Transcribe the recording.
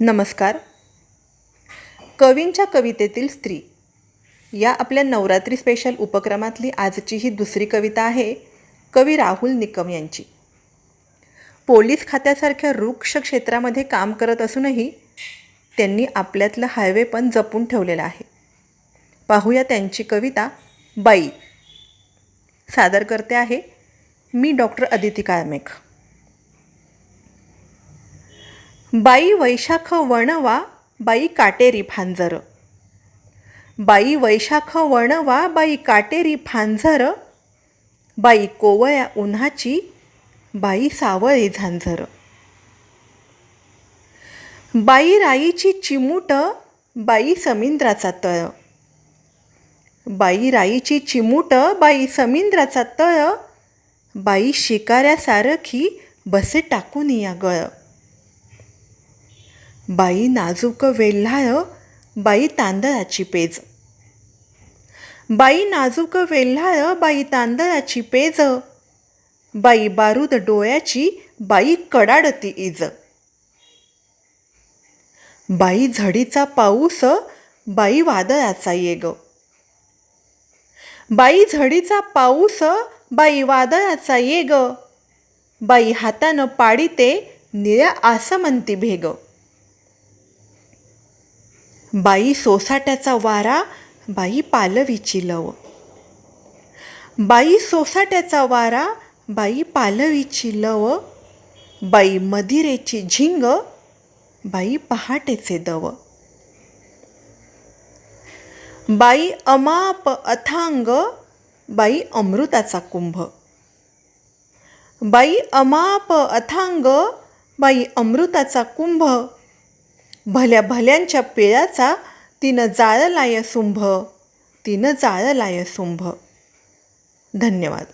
नमस्कार. कवींच्या कवितेतील स्त्री. या आपल्या नवरात्री स्पेशल उपक्रमातली आजची ही दुसरी कविता आहे कवी राहुल निकम यांची. पोलीस खात्यासारख्या वृक्ष क्षेत्रामध्ये काम करत असूनही त्यांनी आपल्यातलं हायवे पण जपून ठेवलेला आहे. पाहूया त्यांची कविता बाई. सादर करते आहे मी डॉक्टर अदिती काळमेख बाई वैशाख वणवा बाई काटेरी फांजर. बाई वैशाख वणवा बाई काटेरी फांजर. बाई कोवळ्या उन्हाची बाई सावळी झांझर बाई राईची चिमूट बाई समिंद्राचा तळ. बाई राईची चिमूट बाई समिंद्राचा तळ. बाई शिकाऱ्यासारखी बसे टाकून या गळ. बाई नाजूक वेल्हाळ बाई तांदळाची पेज. बाई नाजूक वेल्हाळ बाई तांदळाची पेज. बाई बारूद डोळ्याची बाई कडाडती इज. बाई झडीचा पाऊस बाई वादळाचा येग. बाई झडीचा पाऊस बाई वादळाचा येग. बाई हातानं पाडिते निळ्या आसमंती भेग. बाई सोसाट्याचा वारा बाई पालवीची लव. बाई सोसाट्याचा वारा बाई पालवीची लव. बाई मदिरेची झिंग बाई पहाटेचे दव. बाई अमाप अथांग बाई अमृताचा कुंभ. बाई अमाप अथांग बाई अमृताचा कुंभ. भल्या भल्यांच्या पेळाचा तिनं जाळलाय सुंभ तिनं जाळलाय सुंभ. धन्यवाद.